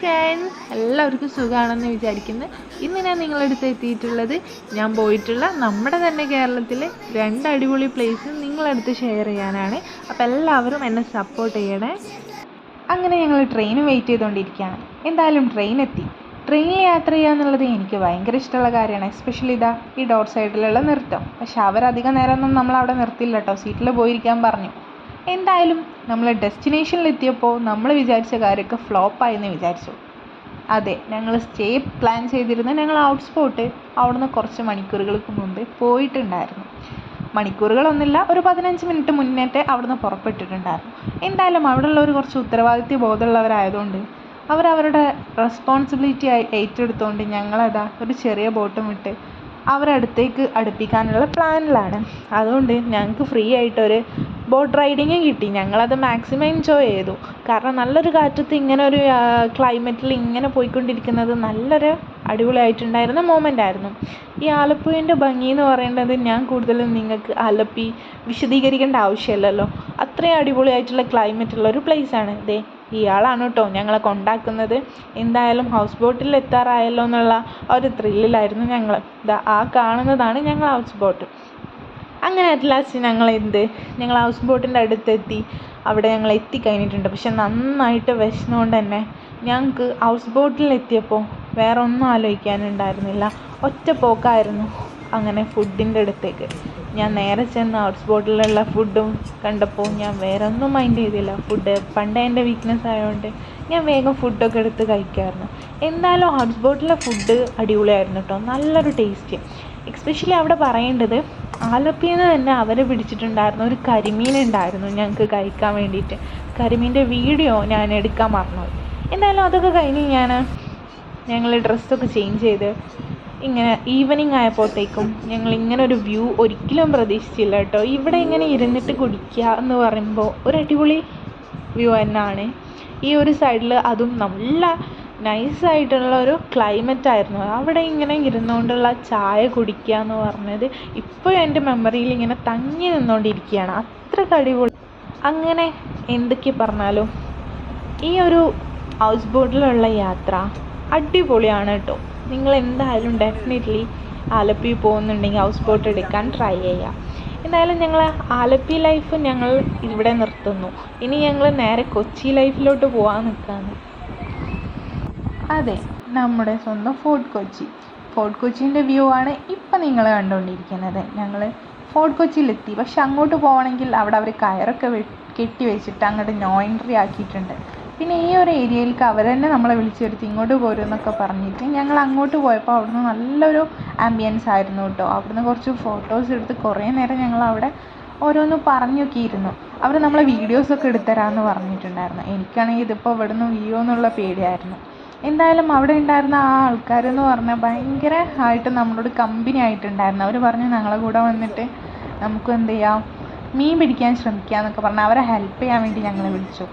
Friends എല്ലാവർക്കും സുഖമാണെന്ന് വിചാരിക്കുന്നു. ഇന്ന് ഞാൻ നിങ്ങളടുത്ത് എത്തിയിട്ടുള്ളത് ഞാൻ പോയിട്ടുള്ള നമ്മുടെ തന്നെ കേരളത്തിലെ രണ്ട് അടിപൊളി പ്ലേസ് നിങ്ങളടുത്ത് ഷെയർ ചെയ്യാനാണ്. അപ്പോൾ എല്ലാവരും എന്നെ സപ്പോർട്ട് ചെയ്യണേ. അങ്ങനെ ഞങ്ങൾ ട്രെയിൻ വെയിറ്റ് ചെയ്തുകൊണ്ടിരിക്കുകയാണ് എന്തായാലും ട്രെയിൻ എത്തി. ട്രെയിനിൽ യാത്ര ചെയ്യുക എന്നുള്ളത് എനിക്ക് ഭയങ്കര ഇഷ്ടമുള്ള കാര്യമാണ്. എസ്പെഷ്യലി ഇതാ ഈ ഡോർ സൈഡിലുള്ള നൃത്തം. പക്ഷെ അവരധികം നേരമൊന്നും നമ്മളവിടെ നിർത്തില്ല കേട്ടോ. സീറ്റിൽ പോയിരിക്കാൻ പറഞ്ഞു. എന്തായാലും നമ്മൾ ഡെസ്റ്റിനേഷനിലെത്തിയപ്പോൾ നമ്മൾ വിചാരിച്ച കാര്യമൊക്കെ ഫ്ലോപ്പായെന്ന് വിചാരിച്ചു. അതെ ഞങ്ങൾ സ്റ്റേ പ്ലാൻ ചെയ്തിരുന്ന ഞങ്ങൾ ഔട്ട് സ്പോട്ട് അവിടുന്ന് കുറച്ച് മണിക്കൂറുകൾക്ക് മുമ്പ് പോയിട്ടുണ്ടായിരുന്നു. മണിക്കൂറുകളൊന്നുമില്ല ഒരു പതിനഞ്ച് മിനിറ്റ് മുന്നേറ്റേ അവിടുന്ന് പുറപ്പെട്ടിട്ടുണ്ടായിരുന്നു. എന്തായാലും അവിടെയുള്ളവർ കുറച്ച് ഉത്തരവാദിത്യ ബോധമുള്ളവരായതുകൊണ്ട് അവരവരുടെ റെസ്പോൺസിബിലിറ്റി ഏറ്റെടുത്തുകൊണ്ട് ഞങ്ങളതാ ഒരു ചെറിയ ബോട്ടും വിട്ട് അവരടുത്തേക്ക് അടുപ്പിക്കാനുള്ള പ്ലാനിലാണ് അതുകൊണ്ട് ഞങ്ങൾക്ക് ഫ്രീ ആയിട്ടൊരു ബോട്ട് റൈഡിങ് കിട്ടി. ഞങ്ങളത് മാക്സിമം എൻജോയ് ചെയ്തു. കാരണം നല്ലൊരു കാറ്റത്ത് ഇങ്ങനെ ഒരു ക്ലൈമറ്റിൽ ഇങ്ങനെ പോയിക്കൊണ്ടിരിക്കുന്നത് നല്ലൊരു അടിപൊളിയായിട്ടുണ്ടായിരുന്ന മൊമെന്റ് ആയിരുന്നു. ഈ ആലപ്പുഴേന്റെ ഭംഗി എന്ന് പറയേണ്ടത് ഞാൻ കൂടുതലും നിങ്ങൾക്ക് അലപ്പി വിശദീകരിക്കേണ്ട ആവശ്യമില്ലല്ലോ. അത്രയും അടിപൊളിയായിട്ടുള്ള ക്ലൈമറ്റ് ഉള്ള ഒരു ആണ്. ദേ ഇയാളാണ് കേട്ടോ ഞങ്ങളെ കൊണ്ടാക്കുന്നത്. എന്തായാലും ഹൗസ് ബോട്ടിൽ എത്താറായല്ലോ എന്നുള്ള ഒരു ത്രില്ലിലായിരുന്നു ഞങ്ങൾ ആ കാണുന്നതാണ് ഞങ്ങൾ ഹൗസ് ബോട്ട് അങ്ങനെ അറ്റ് ലാസ്റ്റ് ഞങ്ങൾ എന്ത്? ഞങ്ങൾ ഹൗസ് ബോട്ടിന്റെ അടുത്തെത്തി. അവിടെ ഞങ്ങൾ എത്തിക്കഴിഞ്ഞിട്ടുണ്ട് പക്ഷെ നന്നായിട്ട് വിശന്നുകൊണ്ട് തന്നെ ഞങ്ങൾക്ക് ഹൗസ് ബോട്ടിൽ എത്തിയപ്പോൾ വേറെ ഒന്നും ആലോചിക്കാനുണ്ടായിരുന്നില്ല. ഒറ്റ പോക്കായിരുന്നു അങ്ങനെ ഫുഡിന്റെ അടുത്തേക്ക്. ഞാൻ നേരെ ചെന്ന് ഹൗസ് ബോട്ടിലുള്ള ഫുഡും കണ്ടപ്പോൾ ഞാൻ വേറെ ഒന്നും മൈൻഡ് ചെയ്തില്ല. ഫുഡ് പണ്ടേ എന്റെ വീക്ക്നെസ് ആയതുകൊണ്ട് ഞാൻ വേഗം ഫുഡൊക്കെ എടുത്ത് കഴിക്കാമായിരുന്നു എന്തായാലും ഹൗസ് ബോട്ടിലെ ഫുഡ് അടിപൊളിയായിരുന്നു കേട്ടോ നല്ലൊരു ടേസ്റ്റ് എക്സ്പെഷ്യലി അവിടെ പറയേണ്ടത് ആലപ്പിയിൽ തന്നെ അവർ പിടിച്ചിട്ടുണ്ടായിരുന്ന ഒരു കരിമീൻ ഉണ്ടായിരുന്നു ഞങ്ങൾക്ക് കഴിക്കാൻ വേണ്ടിയിട്ട്. കരിമീന്റെ വീഡിയോ ഞാൻ എടുക്കാൻ മറന്നു എന്തായാലും അതൊക്കെ കഴിഞ്ഞ് ഞാൻ ഞങ്ങൾ ഡ്രസ്സൊക്കെ ചേഞ്ച് ചെയ്ത് ഇങ്ങനെ ഈവനിങ് ആയപ്പോഴത്തേക്കും ഞങ്ങൾ ഇങ്ങനെ ഒരു വ്യൂ ഒരിക്കലും പ്രതീക്ഷിച്ചില്ല കേട്ടോ. ഇവിടെ ഇങ്ങനെ ഇരുന്നിട്ട് കുടിക്കുക എന്ന് പറയുമ്പോൾ ഒരു അടിപൊളി വ്യൂ തന്നെയാണ്. ഈ ഒരു സൈഡിൽ അതും നല്ല നൈസായിട്ടുള്ള ഒരു ക്ലൈമറ്റ് ആയിരുന്നു. അവിടെ ഇങ്ങനെ ഇരുന്നുകൊണ്ടുള്ള ചായ കുടിക്കുക എന്ന് പറഞ്ഞത് ഇപ്പോഴും എന്റെ മെമ്മറിയിൽ ഇങ്ങനെ തങ്ങി നിന്നുകൊണ്ടിരിക്കുകയാണ്. അത്ര അടിപൊളി അങ്ങനെ എന്തൊക്കെ പറഞ്ഞാലും ഈ ഒരു ഹൗസ് ബോട്ടിലുള്ള യാത്ര അടിപൊളിയാണ് കേട്ടോ. നിങ്ങൾ എന്തായാലും ഡെഫിനറ്റ്ലി ആലപ്പി പോകുന്നുണ്ടെങ്കിൽ ഹൗസ് ബോട്ട് എടുക്കാൻ ട്രൈ ചെയ്യുക എന്തായാലും ഞങ്ങൾ ആലപ്പി ലൈഫ് ഞങ്ങൾ ഇവിടെ നിർത്തുന്നു. ഇനി ഞങ്ങൾ നേരെ കൊച്ചി ലൈഫിലോട്ട് പോകാൻ നിൽക്കുകയാണ് അതെ നമ്മുടെ സ്വന്തം ഫോർട്ട് കൊച്ചി. ഫോർട്ട് കൊച്ചിന്റെ വ്യൂ ആണ് ഇപ്പം നിങ്ങൾ കണ്ടുകൊണ്ടിരിക്കുന്നത് ഞങ്ങൾ ഫോർട്ട് കൊച്ചിയിലെത്തി. പക്ഷെ അങ്ങോട്ട് പോകണമെങ്കിൽ അവിടെ അവർ കയറൊക്കെ കെട്ടി വെച്ചിട്ട് അങ്ങോട്ട് നോ എൻട്രി ആക്കിയിട്ടുണ്ട്. പിന്നെ ഈ ഒരു ഏരിയയിലേക്ക് അവർ തന്നെ നമ്മളെ വിളിച്ചു വരുത്തി ഇങ്ങോട്ട് പോരും എന്നൊക്കെ പറഞ്ഞിട്ട് ഞങ്ങൾ അങ്ങോട്ട് പോയപ്പോൾ അവിടുന്ന് നല്ലൊരു ആംബിയൻസ് ആയിരുന്നു കേട്ടോ. അവിടുന്ന് കുറച്ച് ഫോട്ടോസ് എടുത്ത് കുറേ നേരം ഞങ്ങൾ അവിടെ ഓരോന്ന് പറഞ്ഞൊക്കെ ഇരുന്നു അവർ നമ്മളെ വീഡിയോസൊക്കെ എടുത്തരാമെന്ന് പറഞ്ഞിട്ടുണ്ടായിരുന്നു. എനിക്കാണെങ്കിൽ ഇതിപ്പോൾ ഇവിടുന്ന് വ്യൂ എന്നുള്ള പേടിയായിരുന്നു. എന്തായാലും അവിടെ ഉണ്ടായിരുന്ന ആ ആൾക്കാരെന്ന് പറഞ്ഞാൽ ഭയങ്കര ആയിട്ട് നമ്മളോട് കമ്പനി ആയിട്ടുണ്ടായിരുന്നു. അവർ പറഞ്ഞു ഞങ്ങളെ കൂടെ വന്നിട്ട് നമുക്ക് എന്ത് ചെയ്യാം? മീൻ പിടിക്കാൻ ശ്രമിക്കുക എന്നൊക്കെ പറഞ്ഞ് അവരെ ഹെൽപ്പ് ചെയ്യാൻ വേണ്ടി ഞങ്ങളെ വിളിച്ചു.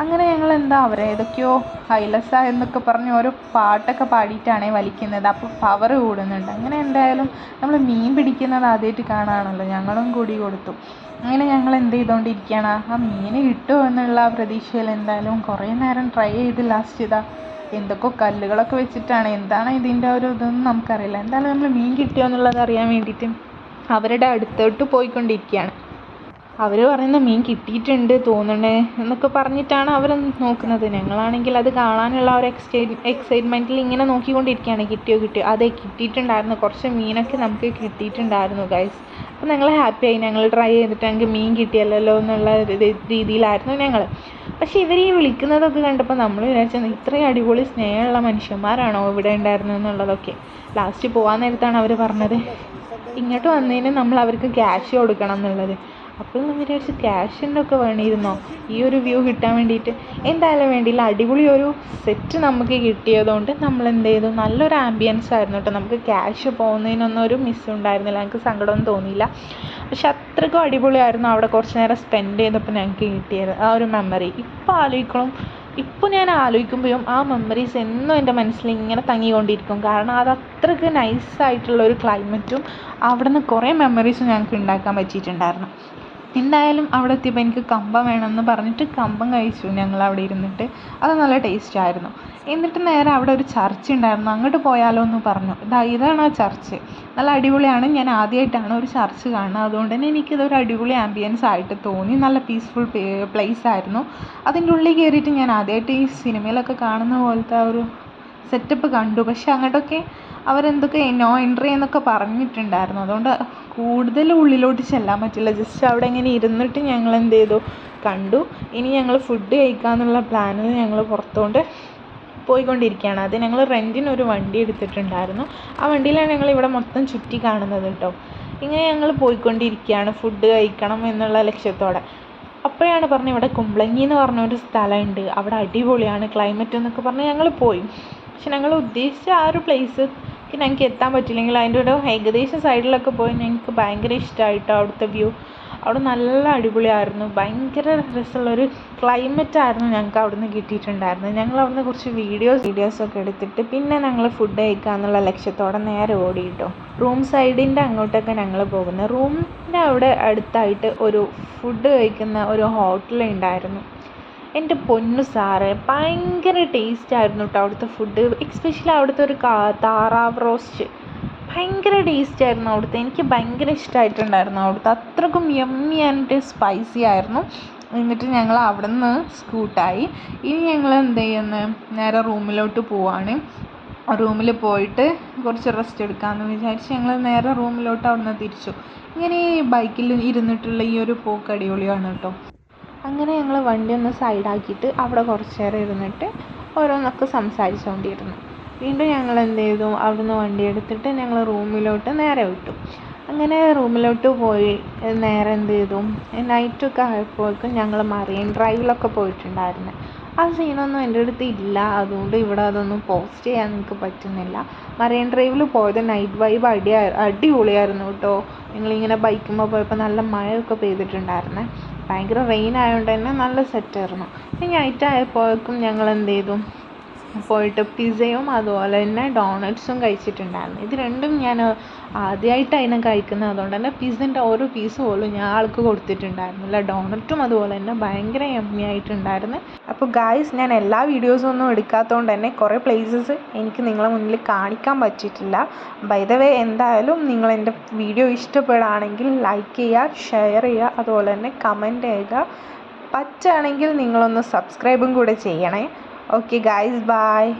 അങ്ങനെ ഞങ്ങൾ എന്താ അവരെ ഏതൊക്കെയോ ഹൈലസ എന്നൊക്കെ പറഞ്ഞ് ഓരോ പാട്ടൊക്കെ പാടിയിട്ടാണ് വലിക്കുന്നത്. അപ്പോൾ പവർ കൂടുന്നുണ്ട്. അങ്ങനെ എന്തായാലും നമ്മൾ മീൻ പിടിക്കുന്നത് ആദ്യമായിട്ട് കാണാണല്ലോ. ഞങ്ങളും കൂടി കൊടുത്തു. അങ്ങനെ ഞങ്ങൾ എന്ത് ചെയ്തുകൊണ്ടിരിക്കുകയാണ് ആ മീൻ കിട്ടുമോ എന്നുള്ള പ്രതീക്ഷയിൽ എന്തായാലും കുറേ നേരം ട്രൈ ചെയ്ത് ലാസ്റ്റ് ഇതാ എന്തൊക്കെ കല്ലുകളൊക്കെ വെച്ചിട്ടാണ് എന്താണ് ഇതിന്റെ ഒരു ഇതൊന്നും നമുക്കറിയില്ല. എന്തായാലും നമ്മൾ മീൻ കിട്ടിയോ എന്നുള്ളത് അറിയാൻ വേണ്ടിയിട്ട് അവരുടെ അടുത്തോട്ട് പോയിക്കൊണ്ടിരിക്കുകയാണ്. അവർ പറയുന്ന മീൻ കിട്ടിയിട്ടുണ്ട് തോന്നണേ എന്നൊക്കെ പറഞ്ഞിട്ടാണ് അവർ നോക്കുന്നത്. ഞങ്ങളാണെങ്കിൽ അത് കാണാനുള്ള ഒരു എക്സൈ എക്സൈറ്റ്മെന്റിൽ ഇങ്ങനെ നോക്കിക്കൊണ്ടിരിക്കുകയാണ്. കിട്ടിയോ കിട്ടിയോ. അതെ കിട്ടിയിട്ടുണ്ടായിരുന്നു. കുറച്ച് മീനൊക്കെ നമുക്ക് കിട്ടിയിട്ടുണ്ടായിരുന്നു ഗൈസ് അപ്പോൾ ഞങ്ങൾ ഹാപ്പിയായി. ഞങ്ങൾ ട്രൈ ചെയ്തിട്ട് ഞങ്ങൾക്ക് മീൻ കിട്ടിയല്ലോ എന്നുള്ള രീതിയിലായിരുന്നു ഞങ്ങൾ പക്ഷേ ഇവർ ഈ വിളിക്കുന്നതൊക്കെ കണ്ടപ്പോൾ നമ്മൾ വിചാരിച്ചത് ഇത്രയും അടിപൊളി സ്നേഹമുള്ള മനുഷ്യന്മാരാണോ ഇവിടെ ഉണ്ടായിരുന്നത് എന്നുള്ളതൊക്കെ. ലാസ്റ്റ് പോകാൻ നേരത്താണ് അവർ പറഞ്ഞത്. ഇങ്ങോട്ട് വന്നതിന് നമ്മൾ അവർക്ക് ക്യാഷ് കൊടുക്കണം എന്നുള്ളത്. അപ്പോൾ നമ്മൾ വിചാരിച്ചു ക്യാഷിന്റെ ഒക്കെ വേണിയിരുന്നോ ഈ ഒരു വ്യൂ കിട്ടാൻ വേണ്ടിയിട്ട്. എന്തായാലും വേണ്ടിയില്ല അടിപൊളി ഒരു സെറ്റ് നമുക്ക് കിട്ടിയതുകൊണ്ട് നമ്മൾ എന്ത് ചെയ്തു? നല്ലൊരു ആംബിയൻസ് ആയിരുന്നു കേട്ടോ. നമുക്ക് ക്യാഷ് പോകുന്നതിനൊന്നും ഒരു മിസ് ഉണ്ടായിരുന്നില്ല. ഞങ്ങൾക്ക് സങ്കടമൊന്നും തോന്നിയില്ല. പക്ഷെ അത്രയ്ക്കും അടിപൊളിയായിരുന്നു അവിടെ കുറച്ച് നേരം സ്പെൻഡ് ചെയ്തപ്പോൾ ഞങ്ങൾക്ക് കിട്ടിയത്. ആ ഒരു മെമ്മറി ഇപ്പോൾ ആലോചിക്കണം. ഇപ്പോൾ ഞാൻ ആലോചിക്കുമ്പോഴും ആ മെമ്മറീസ് എന്നും എന്റെ മനസ്സിൽ ഇങ്ങനെ തങ്ങിക്കൊണ്ടിരിക്കും. കാരണം അത് അത്രയ്ക്ക് നൈസായിട്ടുള്ള ഒരു ക്ലൈമറ്റും അവിടെ നിന്ന് കുറേ മെമ്മറീസും ഞങ്ങൾക്ക് ഉണ്ടാക്കാൻ പറ്റിയിട്ടുണ്ടായിരുന്നു. എന്തായാലും അവിടെ എത്തിയപ്പോൾ എനിക്ക് കമ്പം വേണമെന്ന് പറഞ്ഞിട്ട് കമ്പം കഴിച്ചു ഞങ്ങൾ അവിടെ ഇരുന്നിട്ട്. അത് നല്ല ടേസ്റ്റ് ആയിരുന്നു. എന്നിട്ട് നേരെ അവിടെ ഒരു ചർച്ച് ഉണ്ടായിരുന്നു. അങ്ങോട്ട് പോയാലോ എന്ന് പറഞ്ഞു. ഇതാ ഇതാണ് ആ ചർച്ച് നല്ല അടിപൊളിയാണ്. ഞാൻ ആദ്യമായിട്ടാണ് ഒരു ചർച്ച് കാണുന്നത് അതുകൊണ്ട് തന്നെ എനിക്കിതൊരു അടിപൊളി ആംബിയൻസ് ആയിട്ട് തോന്നി. നല്ല പീസ്ഫുൾ പ്ലേസ് ആയിരുന്നു. അതിന്റെ ഉള്ളിൽ കയറിയിട്ട് ഞാൻ ആദ്യമായിട്ട് ഈ സിനിമയിലൊക്കെ കാണുന്ന പോലത്തെ ഒരു സെറ്റപ്പ് കണ്ടു. പക്ഷെ അങ്ങോട്ടൊക്കെ അവരെന്തൊക്കെ നോ എൻട്രി എന്നൊക്കെ പറഞ്ഞിട്ടുണ്ടായിരുന്നു. അതുകൊണ്ട് കൂടുതൽ ഉള്ളിലോട്ട് ചെല്ലാൻ പറ്റില്ല. ജസ്റ്റ് അവിടെ ഇങ്ങനെ ഇരുന്നിട്ട് ഞങ്ങൾ എന്ത് ചെയ്തു? കണ്ടു. ഇനി ഞങ്ങൾ ഫുഡ് കഴിക്കാമെന്നുള്ള പ്ലാനിൽ ഞങ്ങൾ പുറത്തോട്ട് പോയിക്കൊണ്ടിരിക്കുകയാണ്. അത് ഞങ്ങൾ റെന്റിന് ഒരു വണ്ടി എടുത്തിട്ടുണ്ടായിരുന്നു. ആ വണ്ടിയിലാണ് ഞങ്ങൾ ഇവിടെ മൊത്തം ചുറ്റി കാണുന്നത് കേട്ടോ ഇങ്ങനെ ഞങ്ങൾ പോയിക്കൊണ്ടിരിക്കുകയാണ്. ഫുഡ് കഴിക്കണം എന്നുള്ള ലക്ഷ്യത്തോടെ. അപ്പോഴാണ് പറഞ്ഞത് ഇവിടെ കുമ്പളങ്ങി എന്ന് പറഞ്ഞൊരു സ്ഥലമുണ്ട്. അവിടെ അടിപൊളിയാണ്. ക്ലൈമറ്റ് എന്നൊക്കെ പറഞ്ഞ് ഞങ്ങൾ പോയി. പക്ഷെ ഞങ്ങൾ ഉദ്ദേശിച്ച ആ ഒരു പ്ലേസ് ഞങ്ങൾക്ക് എത്താൻ പറ്റില്ലെങ്കിൽ അതിന്റെ ഒരു ഏകദേശം സൈഡിലൊക്കെ പോയി ഞങ്ങൾക്ക് ഭയങ്കര ഇഷ്ടമായിട്ടോ അവിടുത്തെ വ്യൂ. അവിടെ നല്ല അടിപൊളിയായിരുന്നു. ഭയങ്കര രസമുള്ളൊരു ക്ലൈമറ്റ് ആയിരുന്നു ഞങ്ങൾക്ക് അവിടുന്ന് കിട്ടിയിട്ടുണ്ടായിരുന്നത്. ഞങ്ങൾ അവിടുന്ന് കുറച്ച് വീഡിയോസ് വീഡിയോസൊക്കെ എടുത്തിട്ട് പിന്നെ ഞങ്ങൾ ഫുഡ് കഴിക്കുക എന്നുള്ള ലക്ഷ്യത്തോടെ നേരെ ഓടി കിട്ടും റൂം സൈഡിന്റെ അങ്ങോട്ടൊക്കെ ഞങ്ങൾ പോകുന്നത്. റൂമിന്റെ അവിടെ അടുത്തായിട്ട് ഒരു ഫുഡ് കഴിക്കുന്ന ഒരു ഹോട്ടൽ ഉണ്ടായിരുന്നു. എന്റെ പൊന്നു സാറേ ഭയങ്കര ടേസ്റ്റ് ആയിരുന്നു കേട്ടോ അവിടുത്തെ ഫുഡ് എക്സ്പെഷ്യലി അവിടുത്തെ ഒരു കാ താറാവ് റോസ്റ്റ് ഭയങ്കര ടേസ്റ്റ് ആയിരുന്നു അവിടുത്തെ. എനിക്ക് ഭയങ്കര ഇഷ്ടമായിട്ടുണ്ടായിരുന്നു അവിടുത്തെ. അത്രക്കും യമ്മി ആൻഡ് സ്പൈസി ആയിരുന്നു. എന്നിട്ട് ഞങ്ങൾ അവിടെ നിന്ന് സ്കൂട്ടായി ഇനി ഞങ്ങൾ എന്ത് ചെയ്യുന്നത് നേരെ റൂമിലോട്ട് പോവാണ്. റൂമിൽ പോയിട്ട് കുറച്ച് റെസ്റ്റ് എടുക്കാമെന്ന് വിചാരിച്ച് ഞങ്ങൾ നേരെ റൂമിലോട്ട് അവിടെ നിന്ന് തിരിച്ചു. ഇങ്ങനെ ഈ ബൈക്കിൽ ഇരുന്നിട്ടുള്ള ഈ ഒരു പോക്ക് അടിപൊളിയാണ് കേട്ടോ അങ്ങനെ ഞങ്ങൾ വണ്ടി ഒന്ന് സൈഡാക്കിയിട്ട് അവിടെ കുറച്ച് നേരം ഇരുന്നിട്ട് ഓരോന്നൊക്കെ സംസാരിച്ചുകൊണ്ടിരുന്നു വീണ്ടും ഞങ്ങൾ എന്ത് ചെയ്തു? അവിടുന്ന് വണ്ടി എടുത്തിട്ട് ഞങ്ങൾ റൂമിലോട്ട് നേരെ വിട്ടു. അങ്ങനെ റൂമിലോട്ട് പോയി നേരെ എന്ത് ചെയ്തു? നൈറ്റൊക്കെ ആയപ്പോഴേക്കും ഞങ്ങൾ മറൈൻ ഡ്രൈവിലൊക്കെ പോയിട്ടുണ്ടായിരുന്നു. ആ സീനൊന്നും എന്റെ അടുത്ത് ഇല്ല. അതുകൊണ്ട് ഇവിടെ അതൊന്നും പോസ്റ്റ് ചെയ്യാൻ എനിക്ക് പറ്റുന്നില്ല. മറൈൻ ഡ്രൈവിൽ പോയത് നൈറ്റ് വൈബ് അടി അടിപൊളിയായിരുന്നു കേട്ടോ. ഞങ്ങളിങ്ങനെ ബൈക്കുമ്പോൾ പോയപ്പോൾ നല്ല മഴയൊക്കെ പെയ്തിട്ടുണ്ടായിരുന്നേ. ഭയങ്കര റെയിൻ ആയതുകൊണ്ട് തന്നെ നല്ല സെറ്റായിരുന്നു നൈറ്റ് ആയപ്പോഴേക്കും ഞങ്ങൾ എന്ത് ചെയ്തു? പോയിട്ട് പിസയും അതുപോലെ തന്നെ ഡോണറ്റ്സും കഴിച്ചിട്ടുണ്ടായിരുന്നു. ഇത് രണ്ടും ഞാൻ ആദ്യമായിട്ടാണ് കഴിക്കുന്നത്. അതുകൊണ്ട് തന്നെ പിസ്സന്റെ ഓരോ പീസ് പോലും ഞാൻ ആൾക്ക് കൊടുത്തിട്ടുണ്ടായിരുന്നില്ല ഡോണറ്റും അതുപോലെ തന്നെ ഭയങ്കര യമ്മി ആയിട്ടുണ്ടായിരുന്നു. അപ്പോൾ ഗായ്സ് ഞാൻ എല്ലാ വീഡിയോസും ഒന്നും എടുക്കാത്തതുകൊണ്ട് തന്നെ കുറേ പ്ലേസസ് എനിക്ക് നിങ്ങളെ മുന്നിൽ കാണിക്കാൻ പറ്റിയിട്ടില്ല. ബൈ ദ വേ എന്തായാലും നിങ്ങൾ എന്റെ വീഡിയോ ഇഷ്ടപ്പെടുകയാണെങ്കിൽ ലൈക്ക് ചെയ്യുക ഷെയർ ചെയ്യുക അതുപോലെ തന്നെ കമന്റ് ചെയ്യുക. പറ്റുകയാണെങ്കിൽ നിങ്ങളൊന്ന് സബ്സ്ക്രൈബും കൂടെ ചെയ്യണേ. Okay guys bye